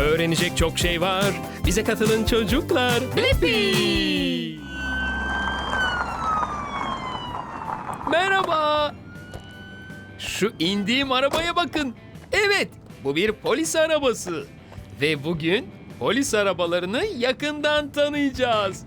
Öğrenecek çok şey var. Bize katılın çocuklar. Blippi! Merhaba. Şu indiğim arabaya bakın. Evet, bu bir polis arabası. Ve bugün polis arabalarını yakından tanıyacağız.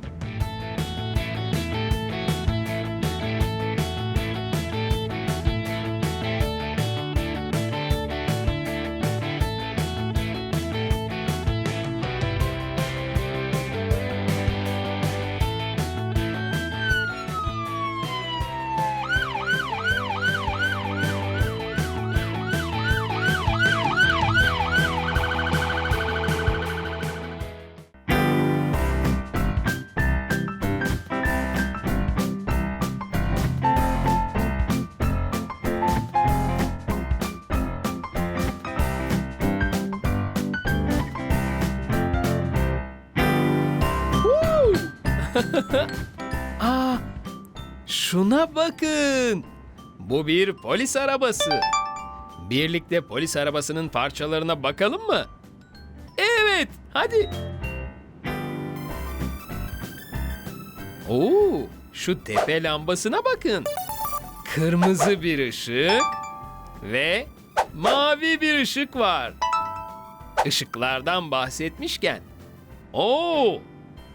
Aa, şuna bakın. Bu bir polis arabası. Birlikte polis arabasının parçalarına bakalım mı? Evet, hadi. Oo, şu tepe lambasına bakın. Kırmızı bir ışık ve mavi bir ışık var. Işıklardan bahsetmişken. Oo,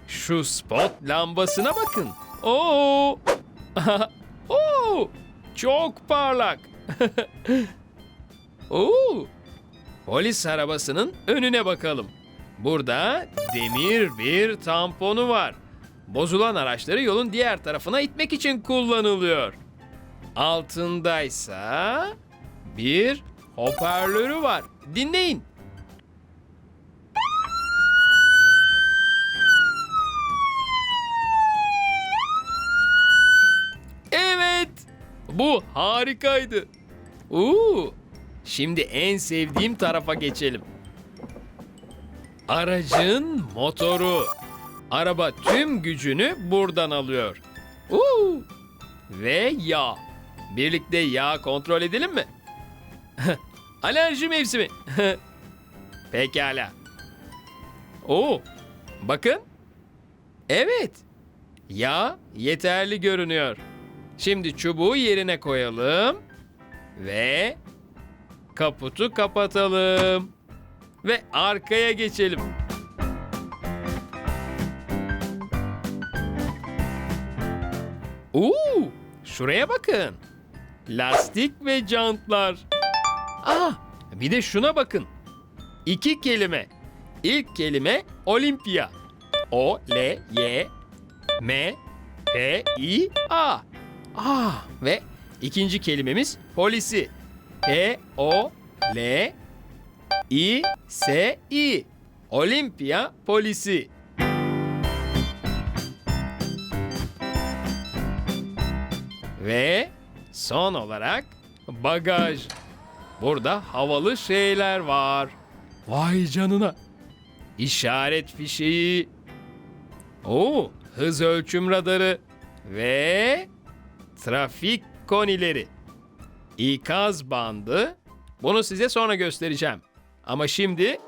şu spot lambasına bakın. Oo! Oo! Çok parlak. Oo! Polis arabasının önüne bakalım. Burada demir bir tamponu var. Bozulan araçları yolun diğer tarafına itmek için kullanılıyor. Altındaysa bir hoparlörü var. Dinleyin. Bu harikaydı. Oo. Şimdi en sevdiğim tarafa geçelim. Aracın motoru. Araba tüm gücünü buradan alıyor. Oo. Ve yağ. Birlikte yağ kontrol edelim mi? Alerji mevsimi. Pekala. Oo. Bakın. Evet. Yağ yeterli görünüyor. Şimdi çubuğu yerine koyalım ve kaputu kapatalım ve arkaya geçelim. Uuu, şuraya bakın. Lastik ve jantlar. Ah, bir de şuna bakın. İki kelime. İlk kelime Olimpia. O, L, Y, M, P, I, A. Ah ve ikinci kelimemiz polisi. P O L I S I. Olimpiya polisi. Ve son olarak bagaj. Burada havalı şeyler var. Vay canına. İşaret fişeği. Oo, hız ölçüm radarı ve trafik konileri. İkaz bandı. Bunu size sonra göstereceğim. Ama şimdi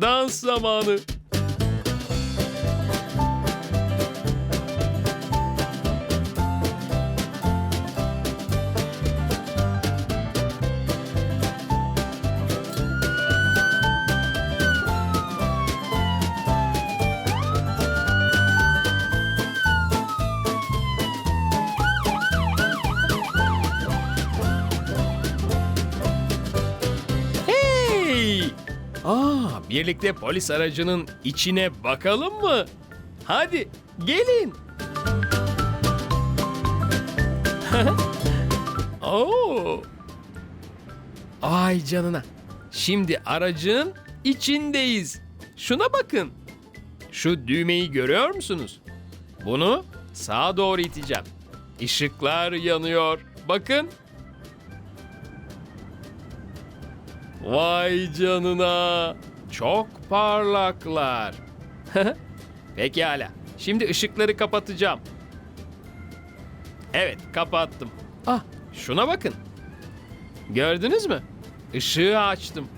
dans zamanı. Birlikte polis aracının içine bakalım mı? Hadi gelin. Oo! Ay canına. Şimdi aracın içindeyiz. Şuna bakın. Şu düğmeyi görüyor musunuz? Bunu sağa doğru iteceğim. Işıklar yanıyor. Bakın. Vay canına. Çok parlaklar. Pekala. Şimdi ışıkları kapatacağım. Evet, kapattım. Ah, şuna bakın. Gördünüz mü? Işığı açtım.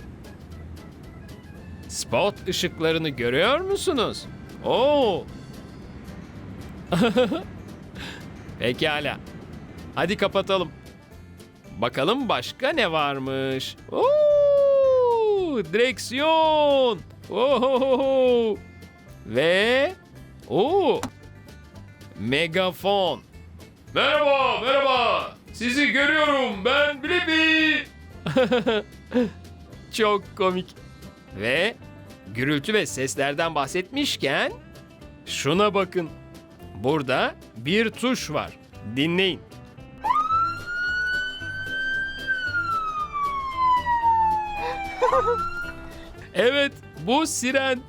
Spot ışıklarını görüyor musunuz? Oo. Pekala. Hadi kapatalım. Bakalım başka ne varmış? Oo! Direksiyon. Ohohoho. Ve o megafon. Merhaba, merhaba. Sizi görüyorum. Ben Blippi. Çok komik. Ve gürültü ve seslerden bahsetmişken şuna bakın. Burada bir tuş var. Dinleyin. Evet, bu siren.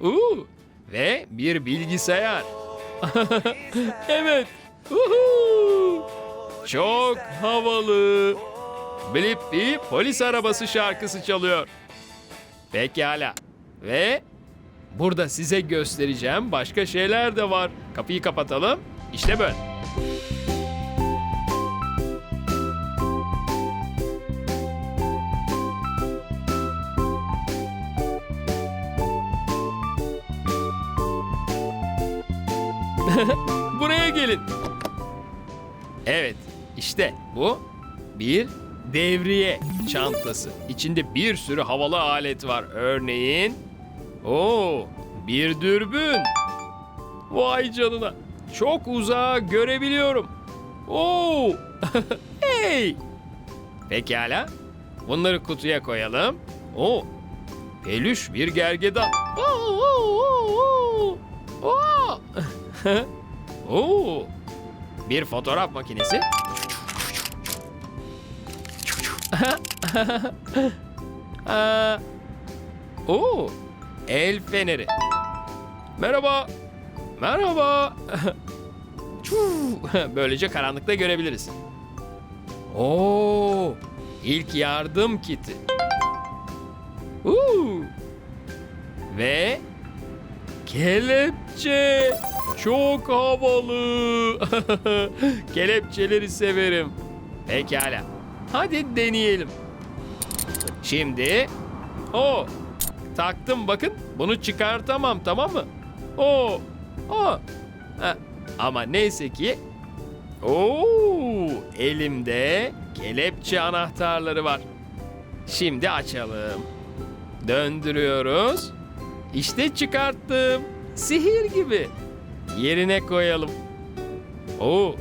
Uuu. Ve bir bilgisayar. evet. Uhu. Çok havalı. Blippi polis arabası şarkısı çalıyor. Pekala. Ve burada size göstereceğim başka şeyler de var. Kapıyı kapatalım. İşte böyle. Gelin. Evet, işte bu bir devriye çantası. İçinde bir sürü havalı alet var. Örneğin, o bir dürbün. Vay canına. Çok uzağa görebiliyorum. Oo! hey! Pekala. Bunları kutuya koyalım. O peluş bir gergedan. Oo, oo, oo, oo. Oo! Oo! Bir fotoğraf makinesi. Aa, Oo! El feneri. Merhaba. Merhaba. Böylece karanlıkta görebiliriz. Oo! İlk yardım kiti. Uuu! Ve kelepçe. Çok havalı. Kelepçeleri severim. Pekala. Hadi deneyelim. Şimdi o taktım bakın. Bunu çıkartamam tamam mı? O o Ha, ama neyse ki Oo, elimde kelepçe anahtarları var. Şimdi açalım. Döndürüyoruz. İşte çıkarttım. Sihir gibi. Yerine koyalım. Oo.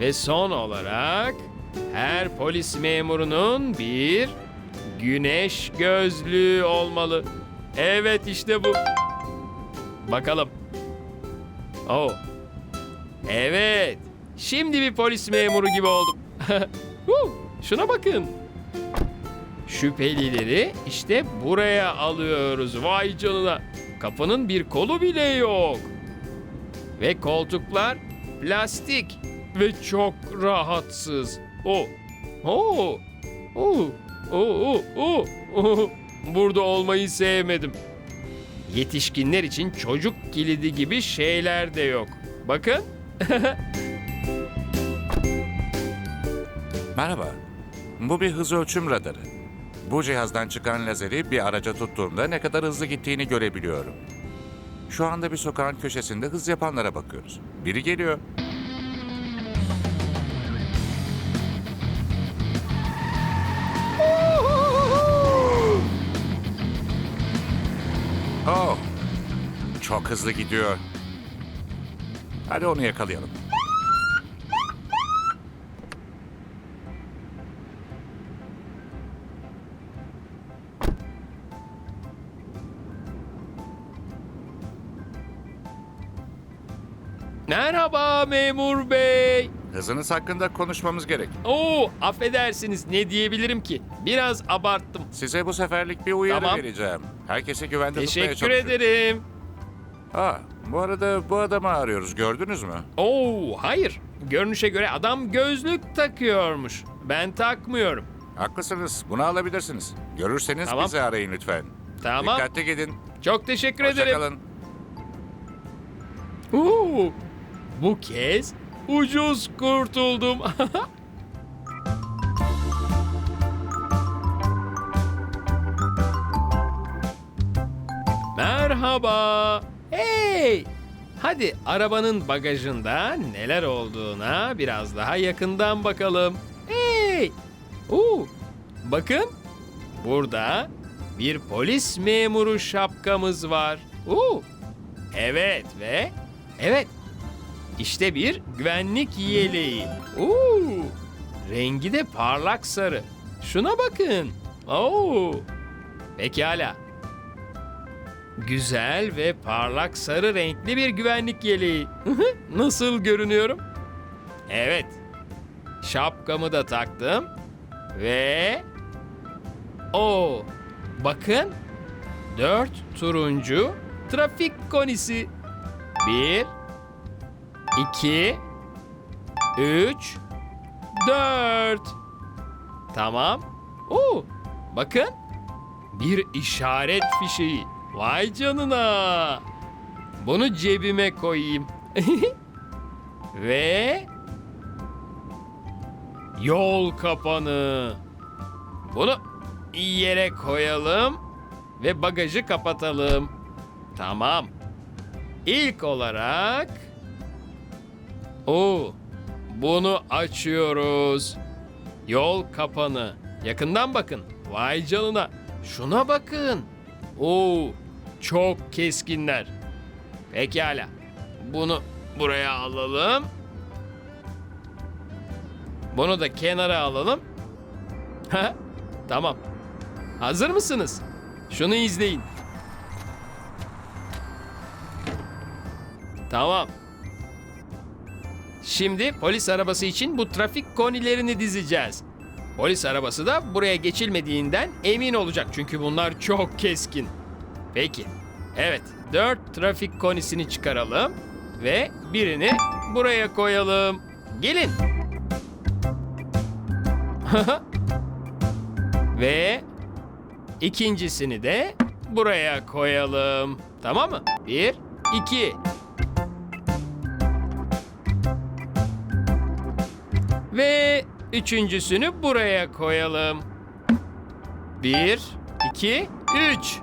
Ve son olarak her polis memurunun bir güneş gözlüğü olmalı. Evet işte bu. Bakalım. Oo. Evet. Şimdi bir polis memuru gibi oldum. Şuna bakın. Şüphelileri işte buraya alıyoruz. Vay canına. Kapının bir kolu bile yok. Ve koltuklar plastik ve çok rahatsız. O. O. O. O. O. O. Burada olmayı sevmedim. Yetişkinler için çocuk kilidi gibi şeyler de yok. Bakın. Merhaba. Bu bir hız ölçüm radarı. Bu cihazdan çıkan lazeri bir araca tuttuğumda ne kadar hızlı gittiğini görebiliyorum. Şu anda bir sokağın köşesinde hız yapanlara bakıyoruz. Biri geliyor. Oh, çok hızlı gidiyor. Hadi onu yakalayalım. Merhaba memur bey. Hızınız hakkında konuşmamız gerek. Oo, affedersiniz ne diyebilirim ki? Biraz abarttım. Size bu seferlik bir uyarı Tamam. vereceğim. Herkesi güvende tutmaya Teşekkür ederim. Ha, bu arada bu adamı arıyoruz. Gördünüz mü? Oo, hayır. Görünüşe göre adam gözlük takıyormuş. Ben takmıyorum. Haklısınız. Bunu alabilirsiniz. Görürseniz Tamam. bizi arayın lütfen. Tamam. Dikkatli gidin. Çok teşekkür ederim. Hoşçakalın. Oo, bu kez ucuz kurtuldum. Merhaba. Hey! Hadi arabanın bagajında neler olduğuna biraz daha yakından bakalım. Hey! Oo! Bakın. Burada bir polis memuru şapkamız var. Oo! Evet ve evet. İşte bir güvenlik yeleği. Oo! Rengi de parlak sarı. Şuna bakın. Oo! Pekala. Güzel ve parlak sarı renkli bir güvenlik yeleği. Nasıl görünüyorum? Evet. Şapkamı da taktım. Ve... o Bakın. Dört turuncu trafik konisi. Bir... iki... Üç... Dört. Tamam. Oo, bakın. Bir işaret fişeği. Vay canına. Bunu cebime koyayım. Ve yol kapanı. Bunu yere koyalım ve bagajı kapatalım. Tamam. İlk olarak o bunu açıyoruz. Yol kapanı. Yakından bakın. Vay canına. Şuna bakın. Oo, çok keskinler. Pekala. Bunu buraya alalım. Bunu da kenara alalım. Ha, tamam. Hazır mısınız? Şunu izleyin. Tamam. Şimdi polis arabası için bu trafik konilerini dizeceğiz. Polis arabası da buraya geçilmediğinden emin olacak çünkü bunlar çok keskin. Peki. Evet, dört trafik konisini çıkaralım ve birini buraya koyalım. Gelin. ve ikincisini de buraya koyalım. Tamam mı? Bir, iki. Ve üçüncüsünü buraya koyalım. Bir, iki, üç.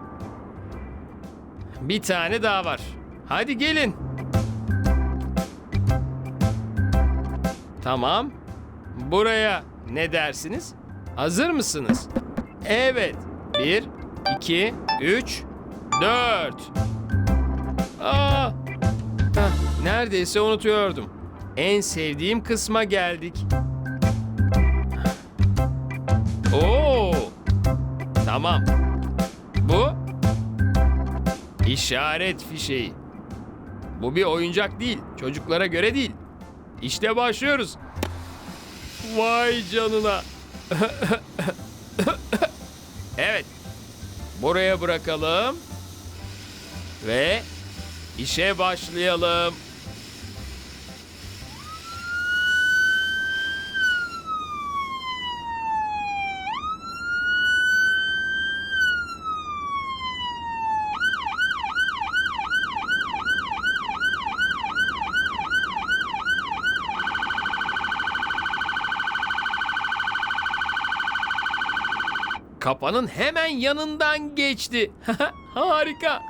Bir tane daha var. Hadi gelin. Tamam. Buraya ne dersiniz? Hazır mısınız? Evet. Bir, iki, üç, dört. Aa! Heh, neredeyse unutuyordum. En sevdiğim kısma geldik. Oo! Tamam. Bu işaret fişeği. Bu bir oyuncak değil. Çocuklara göre değil. İşte başlıyoruz. Vay canına. evet. Buraya bırakalım. Ve işe başlayalım. Kapanın hemen yanından geçti. Harika.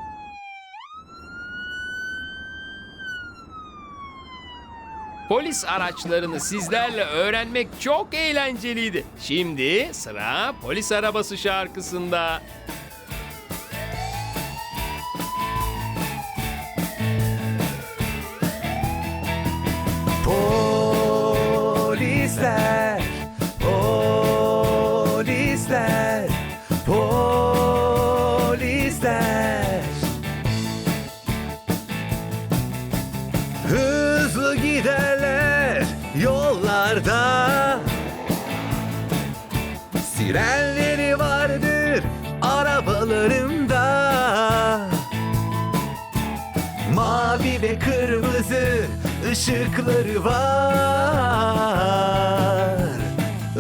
Polis araçlarını sizlerle öğrenmek çok eğlenceliydi. Şimdi sıra polis arabası şarkısında. Giderler yollarda. Sirenleri vardır arabalarında. Mavi ve kırmızı ışıkları var.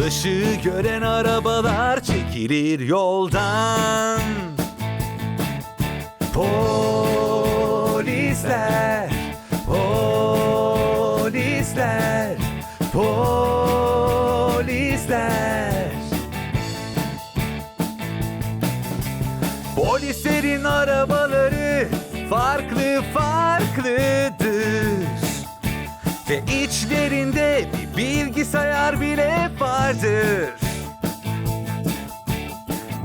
Işığı gören arabalar çekilir yoldan. Polisler, polisler. Polislerin arabaları farklı farklıdır. Ve içlerinde bir bilgisayar bile vardır.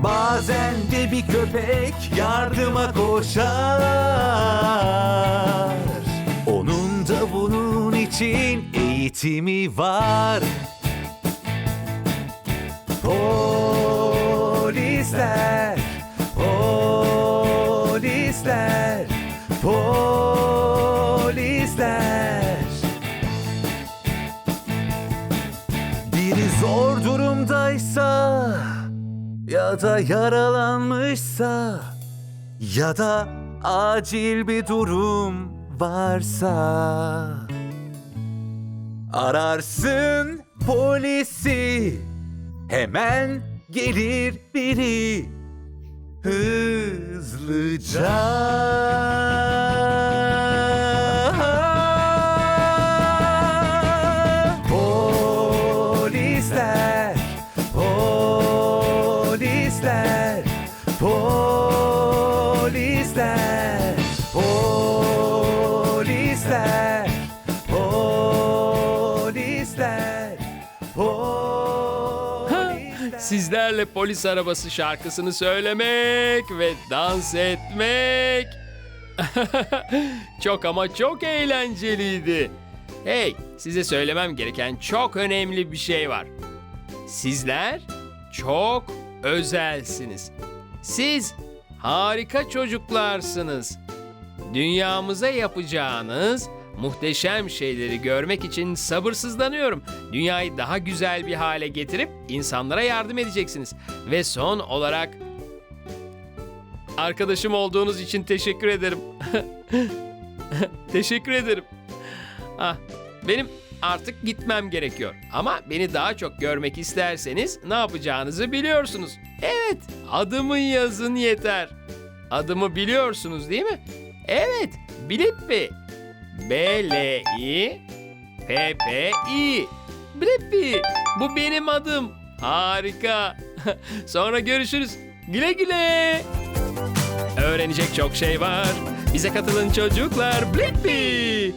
Bazen de bir köpek yardıma koşar için eğitimi var. Polisler, polisler, polisler. Biri zor durumdaysa ya da yaralanmışsa ya da acil bir durum varsa ararsın polisi. Hemen gelir biri. Hızlıca Sizlerle polis arabası şarkısını söylemek ve dans etmek. çok ama çok eğlenceliydi. Hey, size söylemem gereken çok önemli bir şey var. Sizler çok özelsiniz. Siz harika çocuklarsınız. Dünyamıza yapacağınız muhteşem şeyleri görmek için sabırsızlanıyorum. Dünyayı daha güzel bir hale getirip insanlara yardım edeceksiniz. Ve son olarak arkadaşım olduğunuz için teşekkür ederim. teşekkür ederim. Ah, benim artık gitmem gerekiyor. Ama beni daha çok görmek isterseniz ne yapacağınızı biliyorsunuz. Evet, adımı yazın yeter. Adımı biliyorsunuz değil mi? Evet, Blippi. B-L-I P-P-I. Blippi. Bu benim adım. Harika. Sonra görüşürüz. Güle güle. Öğrenecek çok şey var. Bize katılın çocuklar. Blippi.